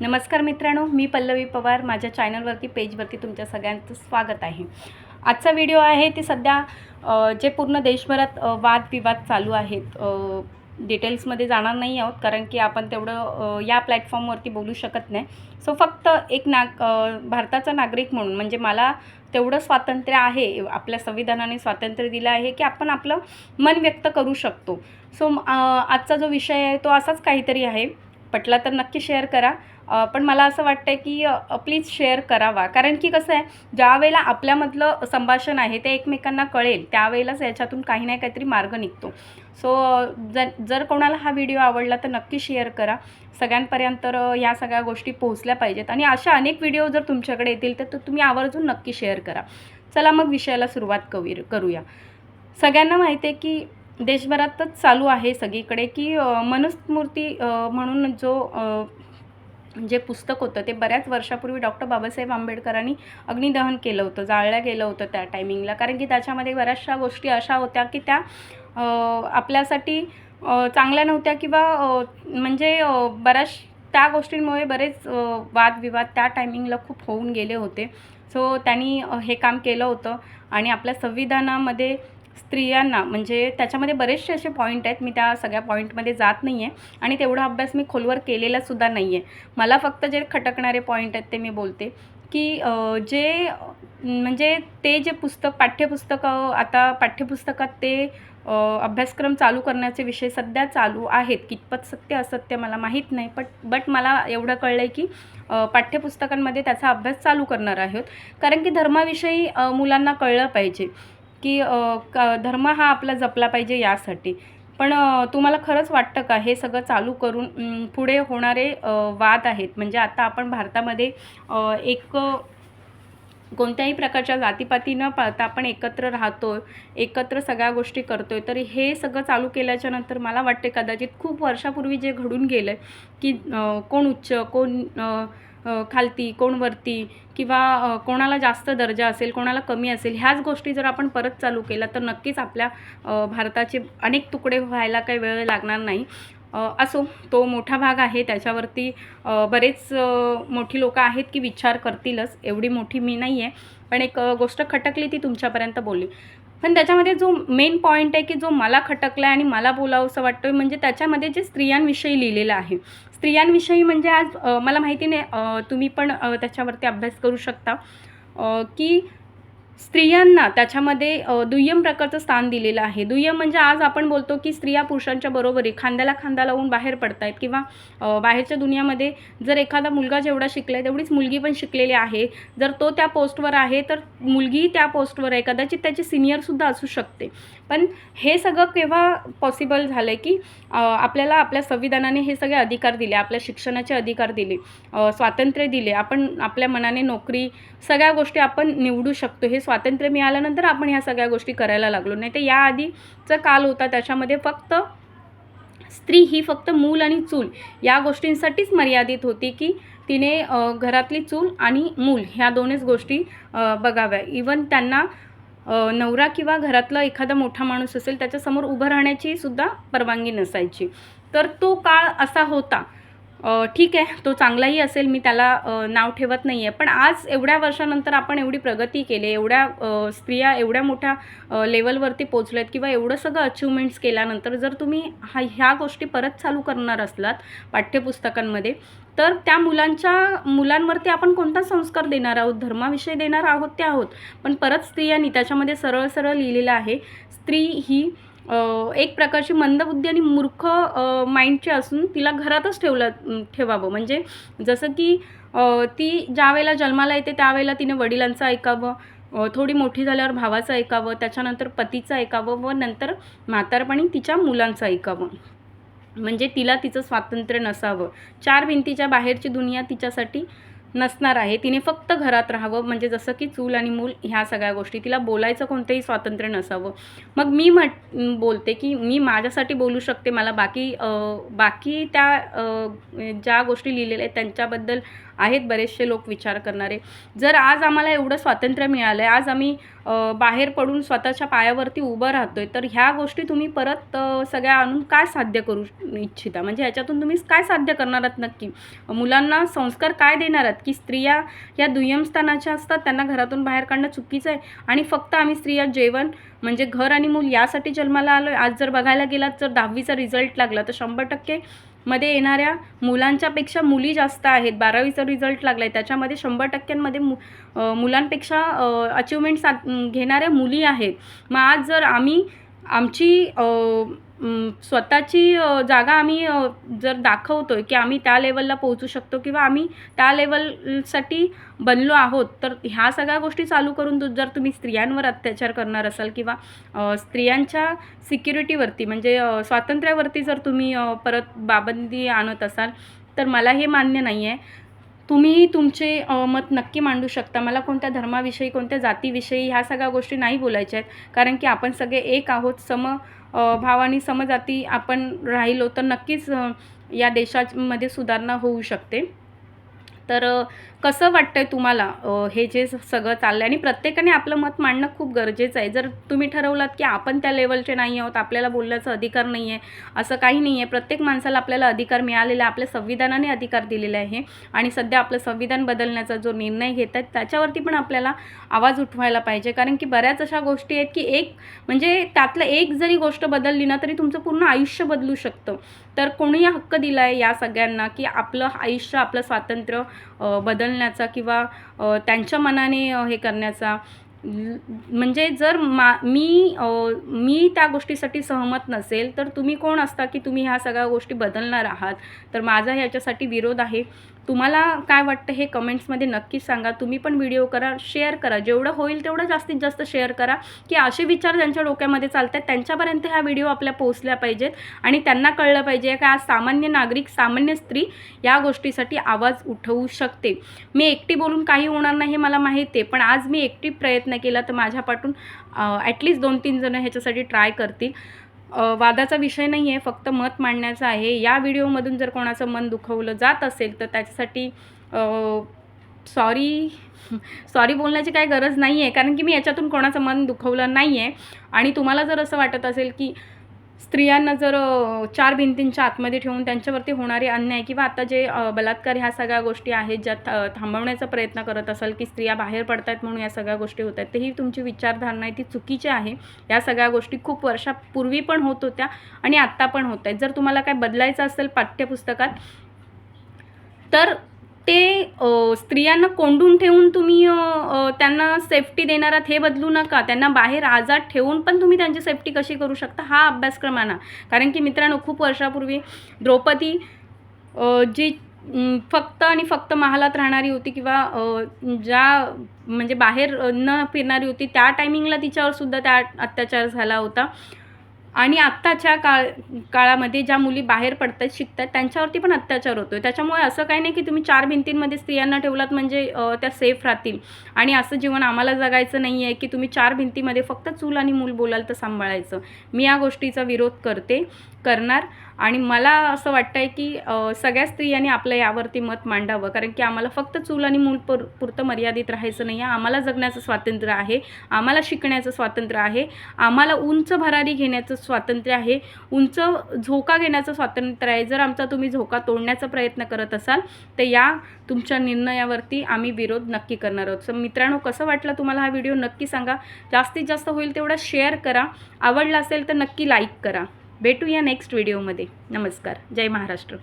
नमस्कार मित्रांनो मी पल्लवी पवार. माझ्या चॅनलवरती पेजवरती तुमच्या सगळ्यांचं स्वागत आहे. आजचा व्हिडिओ आहे ते सध्या जे पूर्ण देशभरात वादविवाद चालू आहेत डिटेल्समध्ये जाणार नाही आहोत कारण की आपण तेवढं या प्लॅटफॉर्मवरती बोलू शकत नाही. सो फक्त एक नाग भारताचा नागरिक म्हणून म्हणजे मला तेवढं स्वातंत्र्य आहे आपल्या संविधानाने स्वातंत्र्य दिलं आहे की आपण आपलं मन व्यक्त करू शकतो. सो आजचा जो विषय आहे तो असाच काहीतरी आहे. पटला तर नक्की शेअर करा. पण मला असं वाटतं आहे की प्लीज शेअर करावा. कारण की कसं आहे ज्या वेळेला आपल्यामधलं संभाषण आहे ते एकमेकांना कळेल. त्यावेळेलाच याच्यातून काही ना काहीतरी मार्ग निघतो. सो जर जर कोणाला हा व्हिडिओ आवडला तर नक्की शेअर करा. सगळ्यांपर्यंत या ह्या सगळ्या गोष्टी पोहोचल्या पाहिजेत. आणि अशा अनेक व्हिडिओ जर तुमच्याकडे येतील तर तुम्ही आवर्जून नक्की शेअर करा. चला मग विषयाला सुरुवात कवी करूया. सगळ्यांना माहिती आहे की देशभरातच चालू आहे सगळीकडे की अ, मनुस्मृती म्हणून जो जे पुस्तक होतं ते बऱ्याच वर्षापूर्वी डॉक्टर बाबासाहेब आंबेडकरांनी अग्निदहन केलं होतं जाळलं गेलं होतं त्या टायमिंगला कारण की त्याच्यामध्ये बऱ्याचशा गोष्टी अशा होत्या की त्या आपल्यासाठी चांगल्या नव्हत्या किंवा म्हणजे बऱ्याच त्या गोष्टींमुळे बरेच वादविवाद त्या टायमिंगला खूप होऊन गेले होते. सो त्यांनी हे काम केलं होतं आणि आपल्या संविधानामध्ये स्त्रियांना म्हणजे त्याच्यामध्ये बरेचसे असे पॉईंट आहेत. मी त्या सगळ्या पॉईंटमध्ये जात नाही आहे आणि तेवढा अभ्यास मी खोलवर केलेलासुद्धा नाही आहे मला फक्त जे खटकणारे पॉईंट आहेत ते मी बोलते की जे म्हणजे ते जे पुस्तक पाठ्यपुस्तकं आता पाठ्यपुस्तकात ते अभ्यासक्रम चालू करण्याचे विषय सध्या चालू आहेत. कितपत सत्य असत्य मला माहीत नाही बट बट मला एवढं कळलं आहे की पाठ्यपुस्तकांमध्ये त्याचा अभ्यास चालू करणार आहोत. कारण की धर्माविषयी मुलांना कळलं पाहिजे. की क धर्म हा आपला जपला पाहिजे यासाठी. पण तुम्हाला खरंच वाटतं का हे सगळं चालू करून पुढे होणारे वाद आहेत? म्हणजे आता आपण भारतामध्ये एक कोणत्याही प्रकारच्या जातीपाती न पाळता आपण एकत्र राहतो एकत्र सगळ्या गोष्टी करतोय तर हे सगळं चालू केल्याच्यानंतर मला वाटते कदाचित खूप वर्षापूर्वी जे घडून गेलं आहे की कोण उच्च कोण खालती कोण वरती किंवा कोणाला जास्त दर्जा असेल कोणाला कमी असेल ह्याच गोष्टी जर आपण परत चालू केल्या तर नक्कीच आपल्या भारताचे अनेक तुकडे व्हायला काही वेळ लागणार नाही. असो तो मोठा भाग आहे त्याच्यावरती बरेच मोठी लोकं आहेत की विचार करतीलच एवढी मोठी मी नाही आहे पण एक गोष्ट खटकली ती तुमच्यापर्यंत बोलली. पण त्याच्यामध्ये जो मेन पॉईंट आहे की जो मला खटकला आहे आणि मला बोलावंसं वाटतं आहे म्हणजे त्याच्यामध्ये जे स्त्रियांविषयी लिहिलेलं आहे. स्त्रियांविषयी म्हणजे आज मला माहिती नाही तुम्ही पण त्याच्यावरती अभ्यास करू शकता. की स्त्रियांना त्याच्यामध्ये दुय्यम प्रकारचं स्थान दिलेलं आहे. दुय्यम म्हणजे आज आपण बोलतो की स्त्रिया पुरुषांच्या बरोबरी खांद्याला खांदा लावून बाहेर पडत आहेत किंवा बाहेरच्या दुनियामध्ये जर एखादा मुलगा जेवढा शिकला आहे तेवढीच मुलगी पण शिकलेली आहे. जर तो त्या पोस्टवर आहे तर मुलगीही त्या पोस्टवर आहे. कदाचित त्याची सिनियरसुद्धा असू शकते. पण हे सगळं केव्हा पॉसिबल झालं आहे की आपल्याला आपल्या संविधानाने हे सगळे अधिकार दिले आपल्या शिक्षणाचे अधिकार दिले स्वातंत्र्य दिले आपण आपल्या मनाने नोकरी सगळ्या गोष्टी आपण निवडू शकतो हे स्वातंत्र्य मिळाल्यानंतर आपण ह्या सगळ्या गोष्टी करायला लागलो. नाही तर याआधीचा काल होता त्याच्यामध्ये फक्त स्त्री ही फक्त मूल आणि चूल या गोष्टींसाठीच मर्यादित होती की तिने घरातली चूल आणि मूल ह्या दोनच गोष्टी बघाव्या. इवन त्यांना नवरा किंवा घरातला एखादा मोठा माणूस असेल त्याच्यासमोर उभं राहण्याची सुद्धा परवानगी नसायची. तर तो काळ असा होता ठीक आहे तो चांगलाही असेल मी त्याला नाव ठेवत नाही आहे पण आज एवढ्या वर्षानंतर आपण एवढी प्रगती केली एवढ्या स्त्रिया एवढ्या मोठ्या लेवलवरती लेवलवरती पोचल्यात किंवा एवढं सगळं अचिव्हमेंट्स केल्यानंतर जर तुम्ही हा ह्या गोष्टी परत चालू करणार असलात पाठ्यपुस्तकांमध्ये तर त्या मुलांच्या मुलांवरती आपण कोणता संस्कार देणार आहोत? धर्माविषयी देणार आहोत ते आहोत. पण परत स्त्रियांनी त्याच्यामध्ये सरळ सरळ लिहिलेलं आहे स्त्री ही एक प्रकारची मंदबुद्धी आणि मूर्ख माइंडचे माइंडची असून तिला घरातच ठेवलं ठेवावं. म्हणजे जसं की ती ज्यावेळेला जन्माला येते त्यावेळेला तिने वडिलांचं ऐकावं थोडी मोठी झाल्यावर भावाचं ऐकावं त्याच्यानंतर पतीचं ऐकावं व नंतर म्हातारपणी तिच्या मुलांचं ऐकावं. म्हणजे तिला तिचं स्वातंत्र्य नसावं. चार भिंतीच्या बाहेरची दुनिया तिच्यासाठी नसणार आहे. तिने फक्त घरात राहावं. म्हणजे जसं की चूल आणि मूल ह्या सगळ्या गोष्टी. तिला बोलायचं कोणतंही स्वातंत्र्य नसावं. मग मी म्हट बोलते की मी माझ्यासाठी बोलू शकते. मला बाकी बाकी त्या ज्या गोष्टी लिहिलेल्या आहेत त्यांच्याबद्दल आहेत बरेचसे लोक विचार करणारे. जर आज आम्हाला एवढं स्वातंत्र्य मिळालं आहे आज आम्ही बाहेर पडून स्वतःच्या पायावरती उभं राहतो आहे तर ह्या गोष्टी तुम्ही परत सगळ्या आणून काय साध्य करू इच्छिता? म्हणजे ह्याच्यातून तुम्ही काय साध्य करणार आहात नक्की? मुलांना संस्कार काय देणार आहात? की स्त्रिया या दुय्यम स्थानाच्या असतात त्यांना घरातून बाहेर काढणं चुकीचं आहे आणि फक्त आम्ही स्त्रिया जेवण म्हणजे घर आणि मूल यासाठी जन्माला आलो आहे आज जर बघायला गेलात जर दहावीचा रिझल्ट लागला तर शंभर टक्के मध्ये येणाऱ्या मुलांच्यापेक्षा मुली जास्त आहेत. बारावीचा रिझल्ट लागला आहे त्याच्यामध्ये शंभर टक्क्यांमध्ये मु मुलांपेक्षा अचिव्हमेंट सा घेणाऱ्या मुली आहेत. मग आज जर आम्ही आमची स्वतःची जागा आम्ही जर दाखवतो आहे की आम्ही त्या लेवलला पोहोचू शकतो किंवा आम्ही त्या लेवलसाठी बनलो आहोत तर ह्या सगळ्या गोष्टी चालू करून जर तुम्ही स्त्रियांवर अत्याचार करणार असाल किंवा स्त्रियांच्या सिक्युरिटीवरती म्हणजे स्वातंत्र्यावरती जर तुम्ही परत बाबंदी आणत असाल तर मला हे मान्य नाही आहे तुम्ही तुमचे मत नक्की मांडू शकता. मला कोणत्या धर्माविषयी कोणत्या जातीविषयी ह्या सगळ्या गोष्टी नाही बोलायच्या आहेत. कारण की आपण सगळे एक आहोत सम अ, भावानी समजाती आपण राहिलो तर नक्कीच या देशामध्ये सुधारणा होऊ शकते. तर कसं वाटतं आहे तुम्हाला हे जे सगळं चाललं आहे आणि प्रत्येकाने आपलं मत मांडणं खूप गरजेचं आहे. जर तुम्ही ठरवलात की आपण त्या लेवलचे नाही आहोत आपल्याला बोलण्याचा अधिकार नाही आहे असं काही नाही आहे प्रत्येक माणसाला आपल्याला अधिकार मिळालेला आहे आपल्या संविधानाने अधिकार दिलेला आहे. आणि सध्या आपलं संविधान बदलण्याचा जो निर्णय घेत आहेत त्याच्यावरती पण आपल्याला आवाज उठवायला पाहिजे. कारण की बऱ्याच अशा गोष्टी आहेत की एक म्हणजे त्यातलं एक जरी गोष्ट बदलली ना तरी तुमचं पूर्ण आयुष्य बदलू शकतं. तर कोणी हक्क दिला आहे या सगळ्यांना की आपलं आयुष्य आपलं स्वातंत्र्य बदलण्याचा किंवा त्यांच्या मनाने हे करण्याचा. म्हणजे जर मा मी मी त्या गोष्टीसाठी सहमत नसेल तर तुम्ही कोण असता की तुम्ही ह्या सगळ्या गोष्टी बदलणार आहात? तर माझा ह्याच्यासाठी विरोध आहे. तुम्हाला काय वाटतं हे कमेंट्समध्ये नक्कीच सांगा. तुम्ही पण व्हिडिओ करा शेअर करा. जेवढं होईल तेवढं जास्तीत जास्त शेअर करा की असे विचार ज्यांच्या डोक्यामध्ये चालतात त्यांच्यापर्यंत ह्या व्हिडिओ आपल्या पोहोचल्या पाहिजेत आणि त्यांना कळलं पाहिजे का आज सामान्य नागरिक सामान्य स्त्री या गोष्टीसाठी आवाज उठवू शकते. मी एकटी बोलून काही होणार नाही हे मला माहिती आहे पण आज मी एकटी प्रयत्न केला तर माझ्यापाठून ॲटलिस्ट दोन तीन जणं ह्याच्यासाठी ट्राय करतील. वादाचा विषय नाही आहे फक्त मत मांडण्याचा आहे. या व्हिडिओमधून जर कोणाचं मन दुखवलं जात असेल तर त्याच्यासाठी सॉरी सॉरी बोलण्याची काही गरज नाही आहे कारण की मी याच्यातून कोणाचं मन दुखवलं नाही आहे आणि तुम्हाला जर असं वाटत असेल की स्त्रियांना जर चार भिंतींच्या आतमध्ये ठेवून त्यांच्यावरती होणारे अन्याय किंवा आता जे बलात्कार ह्या सगळ्या गोष्टी आहेत ज्या थांबवण्याचा प्रयत्न करत असाल की स्त्रिया बाहेर पडतायत म्हणून या सगळ्या गोष्टी होत आहेत तर ही तुमची विचारधारणा आहे ती चुकीची आहे. या सगळ्या गोष्टी खूप वर्षापूर्वी पण होत होत्या आणि आत्ता पण होत आहेत. जर तुम्हाला काय बदलायचं असेल पाठ्यपुस्तकात तर ते स्त्रियांना कोंडून ठेवून तुम्ही त्यांना सेफ्टी देणार आहात हे बदलू नका. त्यांना बाहेर आजाद ठेवून पण तुम्ही त्यांची सेफ्टी कशी करू शकता हा अभ्यासक्रम आणा. कारण की मित्रांनो खूप वर्षापूर्वी द्रौपदी जी फक्त आणि फक्त महालात राहणारी होती किंवा ज्या म्हणजे बाहेर न फिरणारी होती त्या टायमिंगला तिच्यावर सुद्धा त्या अत्याचार झाला होता. आणि आत्ताच्या काळ काळामध्ये ज्या मुली बाहेर पडतात शिकतात त्यांच्यावरती पण अत्याचार होतो आहे त्याच्यामुळे असं काही नाही की तुम्ही चार भिंतींमध्ये स्त्रियांना ठेवलात म्हणजे त्या सेफ राहतील. आणि असं जीवन आम्हाला जगायचं नाही आहे की तुम्ही चार भिंतीमध्ये फक्त चूल आणि मूल बोलाल तर सांभाळायचं. मी या गोष्टीचा विरोध करते. करणार. आणि मला असं वाटतं आहे की सगळ्या स्त्रियांनी आपलं यावरती मत मांडावं. कारण की आम्हाला फक्त चूल आणि मूल पुर पुरतं मर्यादित राहायचं नाही आहे. आम्हाला जगण्याचं स्वातंत्र्य आहे. आम्हाला शिकण्याचं स्वातंत्र्य आहे. आम्हाला उंच भरारी घेण्याचं स्वातंत्र्य आहे. उंच झोका घेण्याचं स्वातंत्र्य आहे. जर आमचा तुम्ही झोका तोडण्याचा प्रयत्न करत असाल तर या तुमच्या निर्णयावरती आम्ही विरोध नक्की करणार आहोत. सो मित्रांनो कसं वाटलं तुम्हाला हा व्हिडिओ? नक्की सांगा. जास्तीत जास्त होईल तेवढा शेअर करा. आवडला असेल तर नक्की लाईक करा. भेटूया नेक्स्ट व्हिडिओमध्ये नमस्कार. जय महाराष्ट्र.